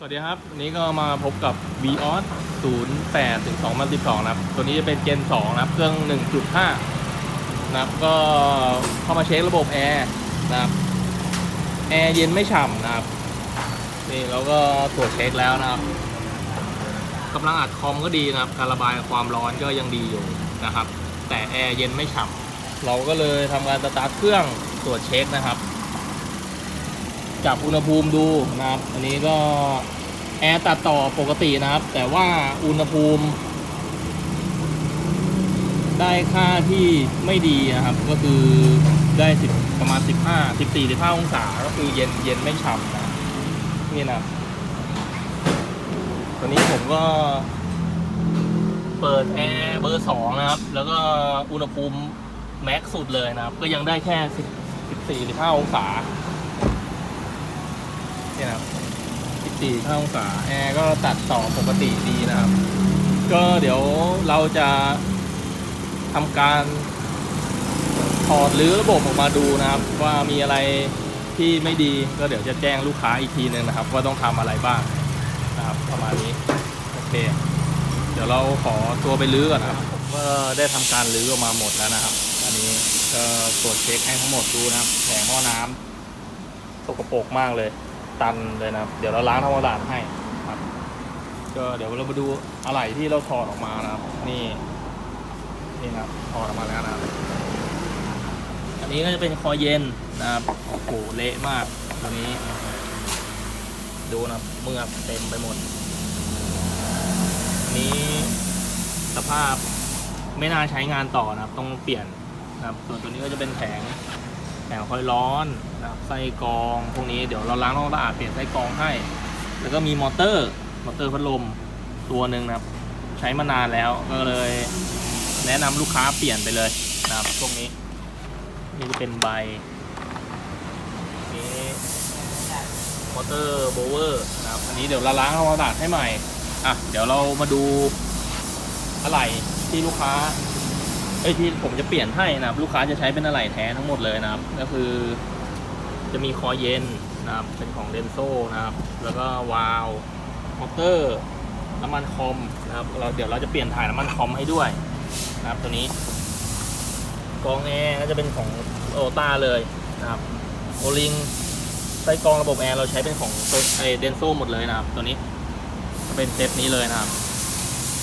สวัสดีครับวันนี้ก็มาพบกับ Vios 08ถึง2012นะครับ ตัวนี้จะเป็น Gen 2นะครับ เครื่อง1.5นะครับ ก็เข้ามาเช็คระบบแอร์นะครับ แอร์เย็นไม่ฉ่ำนะครับ นี่เราก็ตรวจเช็คแล้วนะครับกำลังอัดคอมก็ดีนะครับ การระบายความร้อนก็ยังดีอยู่นะครับ แต่แอร์เย็นไม่ฉ่ำเราก็เลยทำการสตาร์ทเครื่องตรวจเช็คนะครับ จับอุณหภูมิดูนะครับ อันนี้ก็แอร์ตัดต่อปกตินะครับ แต่ว่าอุณหภูมิ ได้ค่าที่ไม่ดีนะครับ ก็คือได้สิบประมาณ15 14 15องศา ก็คือเย็นเย็นไม่ฉ่ำนะนี่นะตัวนี้ผมก็เปิดแอร์เบอร์สองนะครับ แล้วก็อุณหภูมิแม็กซ์สุดเลยนะครับ ก็ยังได้แค่10 14 15องศา นี่นะครับ14องศาแอร์ก็ตัดต่อปกติดีนะครับ ก็เดี๋ยวเราจะทำการถอดหรือระบบออกมาดูนะครับ ว่ามีอะไรที่ไม่ดีก็เดี๋ยวจะแจ้งลูกค้าอีกทีหนึงนะครับ ว่าต้องทำอะไรบ้างนะครับประมาณนี้โอเค เดี๋ยวเราขอตัวไปรื้อก่อนนะครับผมก็ได้ทำการรื้อออกมาหมดแล้วนะครับ อันนี้ก็ตรวจเช็คให้ทั้งหมดดูนะครับแผงหม้อน้ำสกปรกมากเลย ตันเลยนะครับ เดี๋ยวเราล้างทำความสะอาดให้ครับก็เดี๋ยวเรามาดูอะไหล่ที่เราถอดออกมานะครับ นี่ นี่นะครับถอดออกมาแล้วนะครับ อันนี้ก็จะเป็นคอเย็นนะครับโอ้โหเละมากตัวนี้ ดูนะครับเมือกเต็มไปหมดอันนี้สภาพไม่น่าใช้งานต่อนะครับ ต้องเปลี่ยนนะครับ ส่วนตัวนี้ก็จะเป็นแผง แผงคอยร้อนนะครับไส้กรองพวกนี้เดี๋ยวเราล้างทำควาสะอาดเปลี่ยนไส้กรองให้ แล้วก็มีมอเตอร์มอเตอร์พัดลมตัวหนึ่งนะครับ ใช้มานานแล้วก็เลยแนะนำลูกค้าเปลี่ยนไปเลยนะครับพวกนี้นี่จะเป็นใบนี้มอเตอร์โบเวอร์นะครับอันนี้เดี๋ยวเราล้างทำความสะอาดให้ใหม่อะเดี๋ยวเรามาดูอะไหล่ที่ลูกค้า เอ้ที่ผมจะเปลี่ยนให้นะครับ ลูกค้าจะใช้เป็นอะไหล่แท้ทั้งหมดเลยนะครับ ก็คือ จะมีคอเย็นนะครับ เป็นของเดนโซนะครับ แล้วก็วาล์วมอเตอร์น้ำมันคอมนะครับ เราเดี๋ยวเราจะเปลี่ยนถ่ายน้ำมันคอมให้ด้วยนะครับตัวนี้กรองแอร์ก็จะเป็นของโอต้าเลยนะครับโอลิงไส้กรองระบบแอร์เราใช้เป็นของไอเดนโซหมดเลยนะครับ ตัวนี้เป็นเซตนี้เลยนะครับ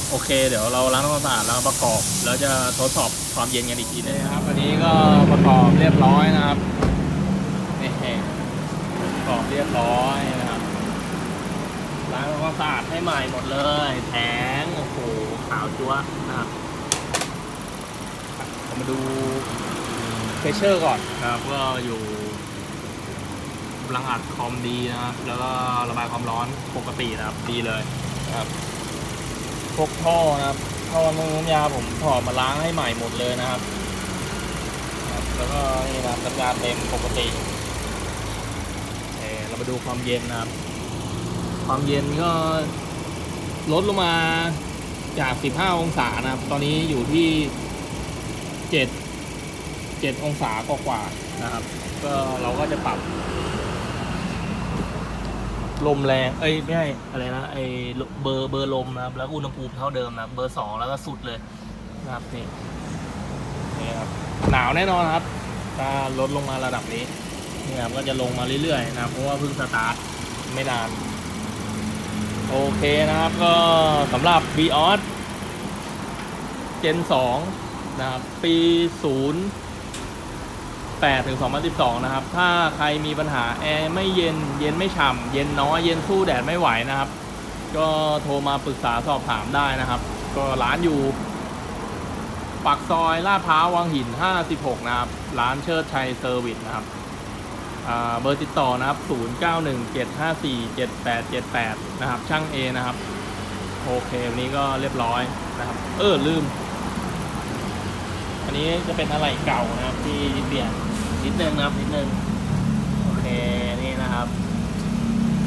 โอเค เดี๋ยวเราล้างทำความสะอาดแล้วประกอบ แล้วจะทดสอบความเย็นกันอีกทีนึงนะครับอันนี้ก็ประกอบเรียบร้อยนะครับนี่ประกอบเรียบร้อยนะครับล้างทำความสะอาดให้ใหม่หมดเลยแผงโอ้โหขาวจั๊วะนะครับเรามาดูเพชเชอร์ก่อนนะครับก็อยู่กำลังอัดคอมดีนะครับ แล้วก็ระบายความร้อนปกตินะครับ ดีเลยนะครับ พวกท่อนะครับท่อน้ำยาผมถอดมาล้างให้ใหม่หมดเลยนะครับ แล้วก็นี่นะครับน้ำยาเต็มปกติโอเคเรามาดูความเย็นนะครับ ความเย็นก็ลดลงมาจาก 15 องศานะครับ ตอนนี้อยู่ที่ 7 7 องศากว่าๆนะครับ ก็เราก็จะปรับ ลมแรงเอ้ยไม่ใช่อะไรนะไอเบอร์เบอร์ลมนะครับแล้วอุณหภูมิเท่าเดิมนะเบอร์สองแล้วก็สุดเลยนะครับนี่นี่ครับหนาวแน่นอนครับถ้าลดลงมาระดับนี้นี่ครับก็จะลงมาเรื่อยๆนะเพราะว่าเพิ่งสตาร์ทไม่นานโอเคนะครับก็สำหรับ v ีออสเจน2นะครับปี 0 8 ถึง 2012 นะครับ ถ้าใครมีปัญหาแอร์ไม่เย็น เย็นไม่ฉ่ำ เย็นน้อย เย็นสู้แดดไม่ไหวนะครับ ก็โทรมาปรึกษาสอบถามได้นะครับ ก็ร้านอยู่ปากซอยลาดพร้าววังหิน 56 นะครับ ร้านเชิดชัยเซอร์วิสนะครับเบอร์ติดต่อนะครับ 0917547878 นะครับ ช่าง A นะครับ โอเค วันนี้ก็เรียบร้อยนะครับ เออ ลืม นี้จะเป็นอะไรเก่านะครับที่เปลี่ยนนิดนึงนะครับนิดนึงโอเคนี่นะครับ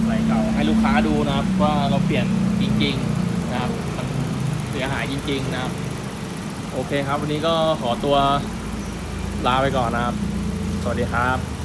อะไรเก่าให้ลูกค้าดูนะครับ ว่าเราเปลี่ยนจริง ๆนะครับมันเสียหายจริง ๆ นะครับ โอเคครับ วันนี้ก็ขอตัวลาไปก่อนนะครับ สวัสดีครับ